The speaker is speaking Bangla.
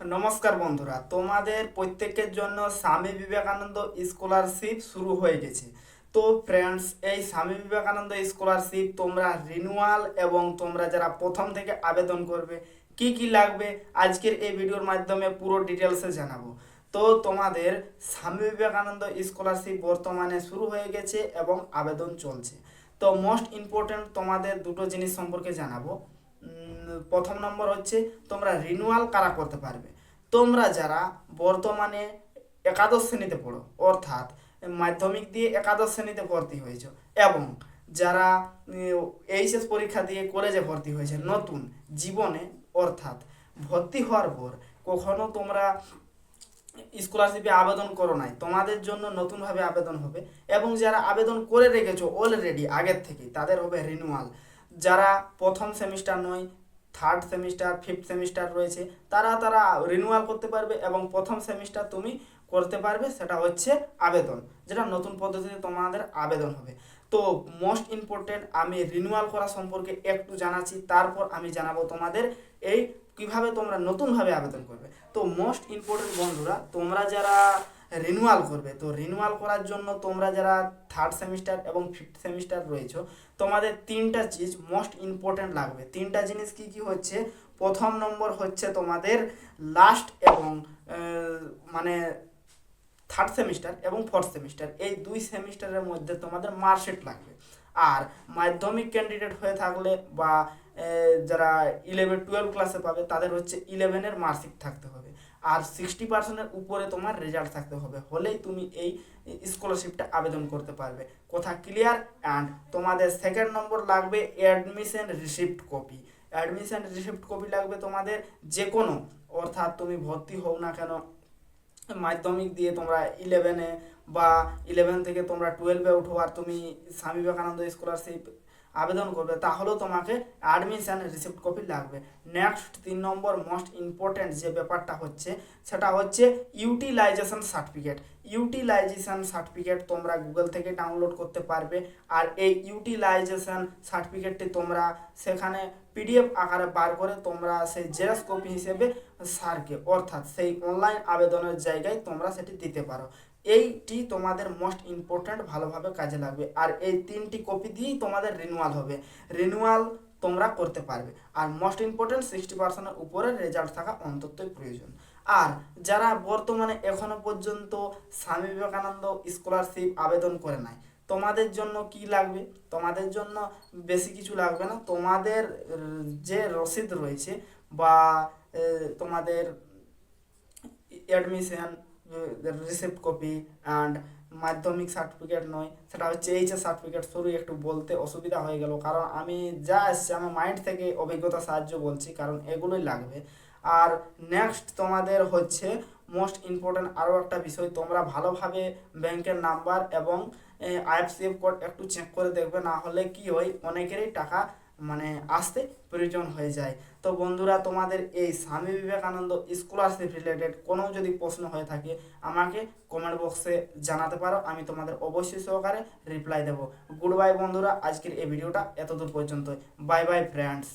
নমস্কার বন্ধুরা, তোমাদের প্রত্যেকের জন্য স্বামী বিবেকানন্দ স্কলারশিপ শুরু হয়ে গেছে। তো ফ্রেন্ডস এই স্বামী বিবেকানন্দ স্কলারশিপ তোমরা রিনুয়াল এবং তোমরা যারা প্রথম থেকে আবেদন করবে, কি কি লাগবে আজকের এই ভিডিওর মাধ্যমে পুরো ডিটেলসে জানাব। তো তোমাদের স্বামী বিবেকানন্দ স্কলারশিপ বর্তমানে শুরু হয়ে গেছে এবং আবেদন চলছে। তো মোস্ট ইম্পর্ট্যান্ট তোমাদের দুটো জিনিস সম্পর্কে জানাব। প্রথম নম্বর হচ্ছে তোমরা রিনুয়াল কারা করতে পারবে? তোমরা যারা বর্তমানে একাদশ শ্রেণীতে পড়ো, অর্থাৎ মাধ্যমিক দিয়ে একাদশ শ্রেণীতে ভর্তি হয়েছো এবং যারা এইচএস পরীক্ষা দিয়ে কলেজে ভর্তি হয়েছে, নতুন জীবনে, অর্থাৎ ভর্তি হওয়ার পর কখনো তোমরা স্কলারশিপে আবেদন করো নাই, তোমাদের জন্য নতুনভাবে আবেদন হবে এবং যারা আবেদন করে রেখেছো অলরেডি আগের থেকে, তাদের হবে রিনুয়াল যারা প্রথম সেমিস্টার নয় থার্ড সেমিস্টার ফিফথ সেমিস্টার রয়েছে। তারা তারা রিনুয়াল করতে পারবে এবং প্রথম সেমিস্টার তুমি করতে পারবে, সেটা হচ্ছে আবেদন, যেটা নতুন পদ্ধতিতে তোমাদের আবেদন হবে। তো মোস্ট ইম্পর্টেন্ট আমি রিনুয়াল করা সম্পর্কে একটু জানাচ্ছি, তারপর আমি জানাব তোমাদের এই কীভাবে তোমরা নতুনভাবে আবেদন করবে। তো মোস্ট ইম্পর্টেন্ট বন্ধুরা, তোমরা যারা রিনুয়াল করবে। তো রিনুয়াল করার জন্য তোমরা যারা থার্ড সেমিস্টার এবং ফিফথ সেমিস্টার রয়েছে, তোমাদের তিনটা চিজ মোস্ট ইম্পর্টেন্ট লাগবে। তিনটা জিনিস কি কি হচ্ছে? প্রথম নম্বর হচ্ছে তোমাদের লাস্ট এবং মানে থার্ড সেমিস্টার এবং ফোর্থ সেমিস্টার এই দুই সেমিস্টারের মধ্যে তোমাদের মার্কশিট লাগবে। আর মাধ্যমিক ক্যান্ডিডেট হয়ে থাকলে বা যারা ইলেভেন টুয়েলভ ক্লাসে পাবে, তাদের হচ্ছে ইলেভেনের মার্কশিট থাকতে হবে। আর সিক্সটি পার্সেন্টের উপরে তোমার রেজাল্ট থাকতে হবে। হলেই তুমি এই স্কলারশিপটা আবেদন করতে পারবে। কথা ক্লিয়ার অ্যান্ড তোমাদের সেকেন্ড নম্বর লাগবে admission receipt copy admission receipt copy লাগবে তোমাদের যে কোনো অর্থাৎ তুমি ভর্তি হও না কেন, মাধ্যমিক দিয়ে তোমরা ইলেভেনে বা ইলেভেন থেকে তোমরা টুয়েলভে উঠো আর তুমি স্বামী বিবেকানন্দ স্কলারশিপ আবেদন করবে, তাহলেও তোমাকে অ্যাডমিশন রিসিপ্ট কপি লাগবে। নেক্সট তিন নম্বর মোস্ট ইম্পর্ট্যান্ট যে ব্যাপারটা হচ্ছে, সেটা হচ্ছে ইউটিলাইজেশন সার্টিফিকেট ইউটিলাইজেশন সার্টিফিকেট তোমরা গুগল থেকে ডাউনলোড করতে পারবে, আর এই ইউটিলাইজেশন সার্টিফিকেটটি তোমরা সেখানে পিডিএফ আকারে বার করে তোমরা সেই জেরক্স কপি হিসেবে সারকে, অর্থাৎ সেই অনলাইন আবেদনের জায়গায় তোমরা সেটি দিতে পারো। এইটি তোমাদের মোস্ট ইম্পর্ট্যান্ট ভালোভাবে কাজে লাগবে। আর এই তিনটি কপি দিয়েই তোমাদের রিনুয়াল হবে। রিনুয়াল তোমরা করতে পারবে। আর মোস্ট ইম্পর্ট্যান্ট সিক্সটি পার্সেন্টের উপরে রেজাল্ট থাকা অন্ততই প্রয়োজন। আর যারা বর্তমানে এখনও পর্যন্ত স্বামী বিবেকানন্দ স্কলারশিপ আবেদন করে নাই, তোমাদের জন্য কি লাগবে? তোমাদের জন্য বেশি কিছু লাগবে না। তোমাদের, যে রসিদ রয়েছে বা তোমাদের অ্যাডমিশন রিসিপ্ট কপি অ্যান্ড মাধ্যমিক সার্টিফিকেট নয়, সেটা হচ্ছে এইচএস সার্টিফিকেট শুরু একটু বলতে অসুবিধা হয়ে গেল। কারণ আমি যা আসছে, আমার মাইন্ড থেকে অভিজ্ঞতা, সাহায্য বলছি, কারণ এগুলোই লাগবে। আর নেক্সট তোমাদের হচ্ছে মোস্ট ইম্পর্ট্যান্ট আরও একটা বিষয়, তোমরা ভালোভাবে ব্যাংকের নাম্বার এবং আইএফসিএফ কোড একটু চেক করে দেখবে, না হলে কি হয়, অনেকেরই টাকা মানে আসতে প্রয়োজন হয়ে যায়। তো বন্ধুরা, তোমাদের এই স্বামী বিবেকানন্দ স্কলারশিপ রিলেটেড কোনো যদি প্রশ্ন হয়ে থাকে, আমাকে কমেন্ট বক্সে জানাতে পারো, আমি তোমাদের অবশ্যই সহকারে রিপ্লাই দেবো। গুড বাই বন্ধুরা, আজকের এই ভিডিওটা এতদূর পর্যন্ত বাই বাই ফ্রেন্ডস